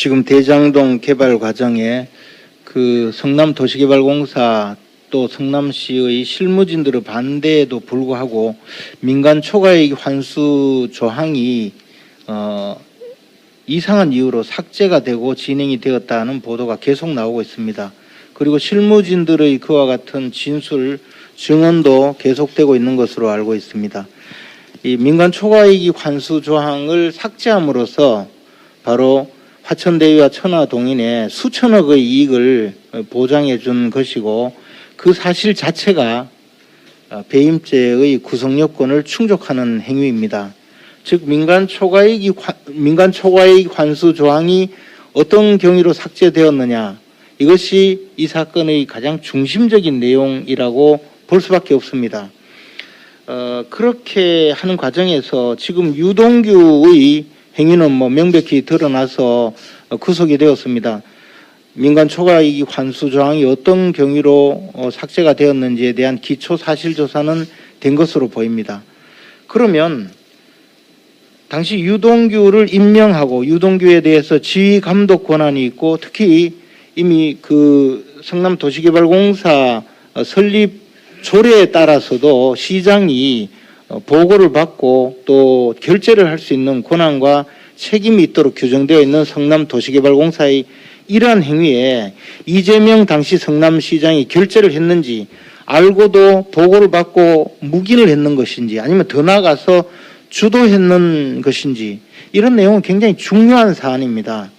지금 대장동 개발 과정에 그 성남 도시개발공사 또 성남시의 실무진들의 반대에도 불구하고 민간 초과이익 환수 조항이 어, 이상한 이유로 삭제가 되고 진행이 되었다는 보도가 계속 나오고 있습니다. 그리고 실무진들의 그와 같은 진술 증언도 계속되고 있는 것으로 알고 있습니다. 이 민간 초과이익 환수 조항을 삭제함으로써 바로 화천대유와 천화동인에 수천억의 이익을 보장해 준 것이고 그 사실 자체가 배임죄의 구성 요건을 충족하는 행위입니다. 즉 민간 초과이익 관- 민간 초과이익 환수 조항이 어떤 경위로 삭제되었느냐 이것이 이 사건의 가장 중심적인 내용이라고 볼 수밖에 없습니다. 어, 그렇게 하는 과정에서 지금 유동규의 행위는 뭐 명백히 드러나서 어, 구속이 되었습니다. 민간 초과이익 환수 조항이 어떤 경위로 어, 삭제가 되었는지에 대한 기초 사실 조사는 된 것으로 보입니다. 그러면 당시 유동규를 임명하고 유동규에 대해서 지휘 감독 권한이 있고 특히 이미 그 성남 도시개발공사 어, 설립 조례에 따라서도 시장이 어, 보고를 받고 또 결재를 할 수 있는 권한과 책임이 있도록 규정되어 있는 성남 도시개발공사의 이러한 행위에 이재명 당시 성남시장이 결재를 했는지 알고도 보고를 받고 묵인을 했는 것인지 아니면 더 나아가서 주도했는 것인지 이런 내용은 굉장히 중요한 사안입니다.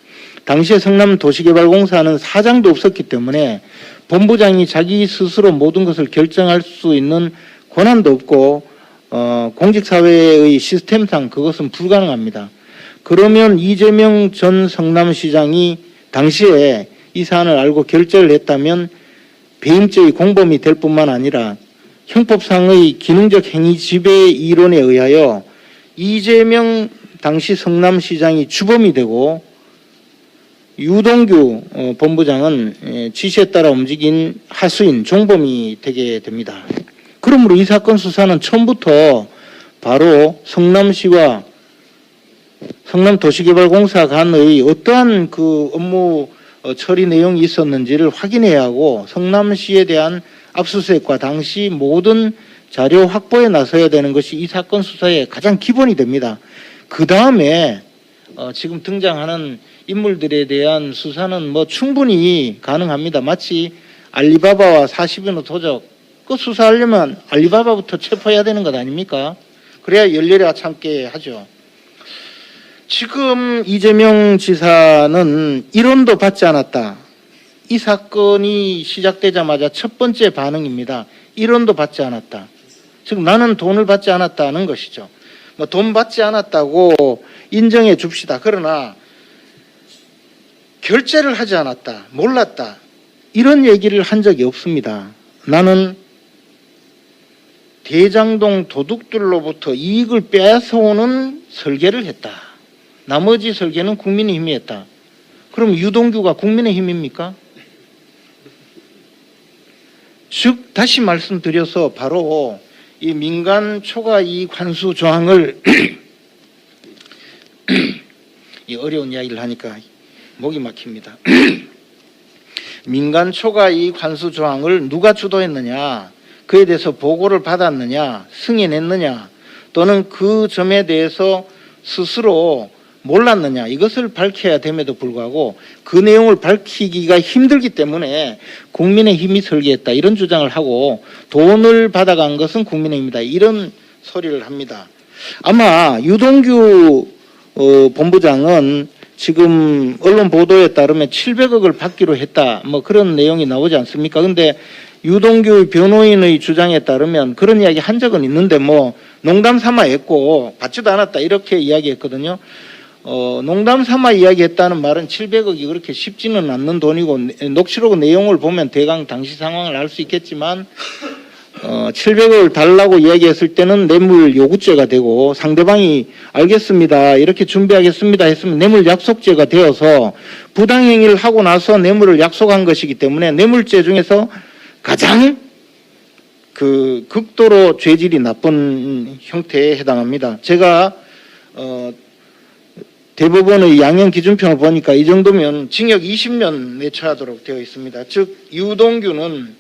당시에 성남 도시개발공사는 사장도 없었기 때문에 본부장이 자기 스스로 모든 것을 결정할 수 있는 권한도 없고 어, 공직사회의 시스템상 그것은 불가능합니다. 그러면 이재명 전 성남시장이 당시에 이 사안을 알고 결재를 했다면 배임죄의 공범이 될 뿐만 아니라 형법상의 기능적 행위 지배 이론에 의하여 이재명 당시 성남시장이 주범이 되고 유동규 어, 본부장은 예, 지시에 따라 움직인 하수인 종범이 되게 됩니다. 그러므로 이 사건 수사는 처음부터 바로 성남시와 성남도시개발공사 간의 어떠한 그 업무 어, 처리 내용이 있었는지를 확인해야 하고 성남시에 대한 압수수색과 당시 모든 자료 확보에 나서야 되는 것이 이 사건 수사의 가장 기본이 됩니다. 그 다음에 어, 지금 등장하는 인물들에 대한 수사는 뭐 충분히 가능합니다. 마치 알리바바와 40인의 도적 그 수사하려면 알리바바부터 체포해야 되는 것 아닙니까? 그래야 열렬히 참게 하죠. 지금 이재명 지사는 일원도 받지 않았다. 이 사건이 시작되자마자 첫 번째 반응입니다. 일원도 받지 않았다. 즉 나는 돈을 받지 않았다는 것이죠. 뭐 돈 받지 않았다고 인정해 줍시다. 그러나 결제를 하지 않았다. 몰랐다. 이런 얘기를 한 적이 없습니다. 나는 대장동 도둑들로부터 이익을 뺏어오는 설계를 했다. 나머지 설계는 국민의힘이 했다. 그럼 유동규가 국민의힘입니까? 즉 다시 말씀드려서 바로 이 민간 초과 이익 환수 조항을 이 어려운 이야기를 하니까 목이 막힙니다. 민간 초과 이익 환수 조항을 누가 주도했느냐, 그에 대해서 보고를 받았느냐, 승인했느냐, 또는 그 점에 대해서 스스로 몰랐느냐 이것을 밝혀야 됨에도 불구하고 그 내용을 밝히기가 힘들기 때문에 국민의 힘이 설계했다 이런 주장을 하고 돈을 받아간 것은 국민의힘이다 이런 소리를 합니다. 아마 유동규 어, 본부장은 지금 언론 보도에 따르면 700억을 받기로 했다 뭐 그런 내용이 나오지 않습니까? 근데 유동규 변호인의 주장에 따르면 그런 이야기 한 적은 있는데 뭐 농담 삼아 했고 받지도 않았다 이렇게 이야기했거든요. 어, 농담 삼아 이야기했다는 말은 700억이 그렇게 쉽지는 않는 돈이고 녹취록 내용을 보면 대강 당시 상황을 알 수 있겠지만 어, 700억을 달라고 이야기했을 때는 뇌물 요구죄가 되고 상대방이 알겠습니다. 이렇게 준비하겠습니다 했으면 뇌물 약속죄가 되어서 부당행위를 하고 나서 뇌물을 약속한 것이기 때문에 뇌물죄 중에서 가장 그 극도로 죄질이 나쁜 형태에 해당합니다. 제가 어, 대법원의 양형 기준평을 보니까 이 정도면 징역 20년 내처하도록 되어 있습니다. 즉 유동규는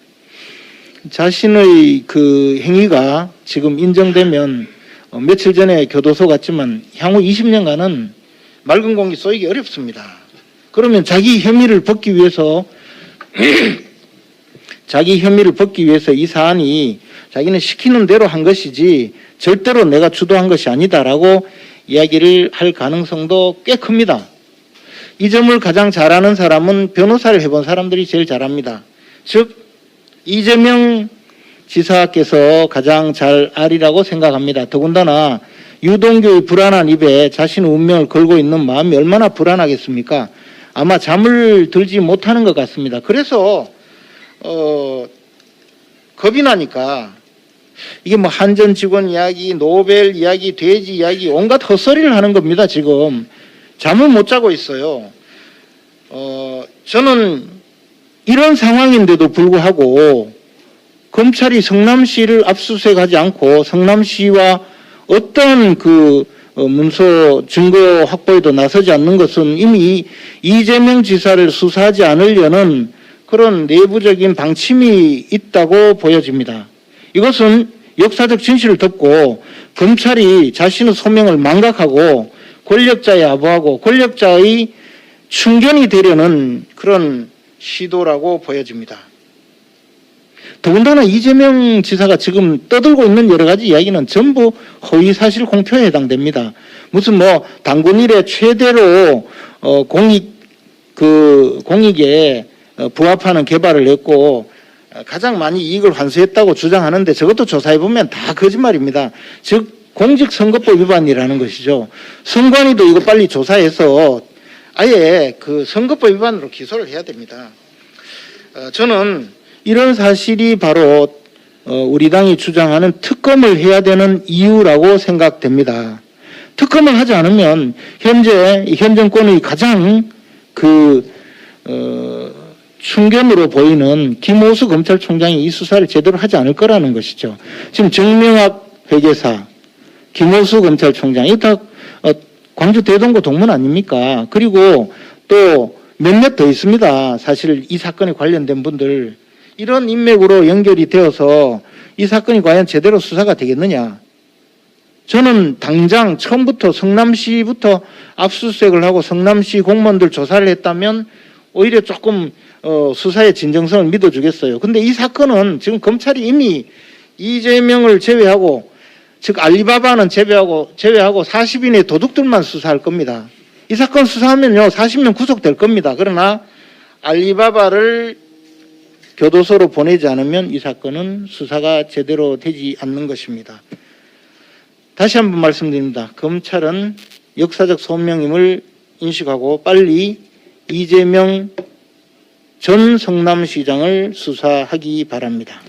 자신의 그 행위가 지금 인정되면 어, 며칠 전에 교도소 갔지만 향후 20년간은 맑은 공기 쏘이기 어렵습니다. 그러면 자기 혐의를 벗기 위해서 자기 혐의를 벗기 위해서 이 사안이 자기는 시키는 대로 한 것이지 절대로 내가 주도한 것이 아니다라고 이야기를 할 가능성도 꽤 큽니다. 이 점을 가장 잘하는 사람은 변호사를 해본 사람들이 제일 잘합니다. 즉 이재명 지사께서 가장 잘 알이라고 생각합니다. 더군다나 유동규의 불안한 입에 자신의 운명을 걸고 있는 마음이 얼마나 불안하겠습니까? 아마 잠을 들지 못하는 것 같습니다. 그래서 어, 겁이 나니까 이게 뭐 한전 직원 이야기, 노벨 이야기, 돼지 이야기 온갖 헛소리를 하는 겁니다. 지금 잠을 못 자고 있어요. 어, 저는 이런 상황인데도 불구하고 검찰이 성남시를 압수수색하지 않고 성남시와 어떤 그 어, 문서 증거 확보에도 나서지 않는 것은 이미 이재명 지사를 수사하지 않으려는 그런 내부적인 방침이 있다고 보여집니다. 이것은 역사적 진실을 덮고 검찰이 자신의 소명을 망각하고 권력자에 아부하고 권력자의 충견이 되려는 그런 시도라고 보여집니다. 더군다나 이재명 지사가 지금 떠들고 있는 여러 가지 이야기는 전부 허위 사실 공표에 해당됩니다. 무슨 뭐 당군 일에 최대로 어 공익 그 공익에 어, 부합하는 개발을 했고 어, 가장 많이 이익을 환수했다고 주장하는데 저것도 조사해 보면 다 거짓말입니다. 즉 공직선거법 위반이라는 것이죠. 선관위도 이거 빨리 조사해서 아예 그 선거법 위반으로 기소를 해야 됩니다. 어, 저는 이런 사실이 바로 어, 우리 당이 주장하는 특검을 해야 되는 이유라고 생각됩니다. 특검을 하지 않으면 현재 현 정권의 가장 그 어, 충견으로 보이는 김호수 검찰총장이 이 수사를 제대로 하지 않을 거라는 것이죠. 지금 정명학 회계사, 김호수 검찰총장, 이다 어, 광주 대동구 동문 아닙니까? 그리고 또 몇몇 더 있습니다. 사실 이 사건에 관련된 분들 이런 인맥으로 연결이 되어서 이 사건이 과연 제대로 수사가 되겠느냐? 저는 당장 처음부터 성남시부터 압수수색을 하고 성남시 공무원들 조사를 했다면 오히려 조금 어, 수사의 진정성을 믿어주겠어요. 근데 이 사건은 지금 검찰이 이미 이재명을 제외하고 즉 알리바바는 제외하고 제외하고 40인의 도둑들만 수사할 겁니다. 이 사건 수사하면요 40명 구속될 겁니다. 그러나 알리바바를 교도소로 보내지 않으면 이 사건은 수사가 제대로 되지 않는 것입니다. 다시 한번 말씀드립니다. 검찰은 역사적 소명임을 인식하고 빨리 이재명 전 성남시장을 수사하기 바랍니다.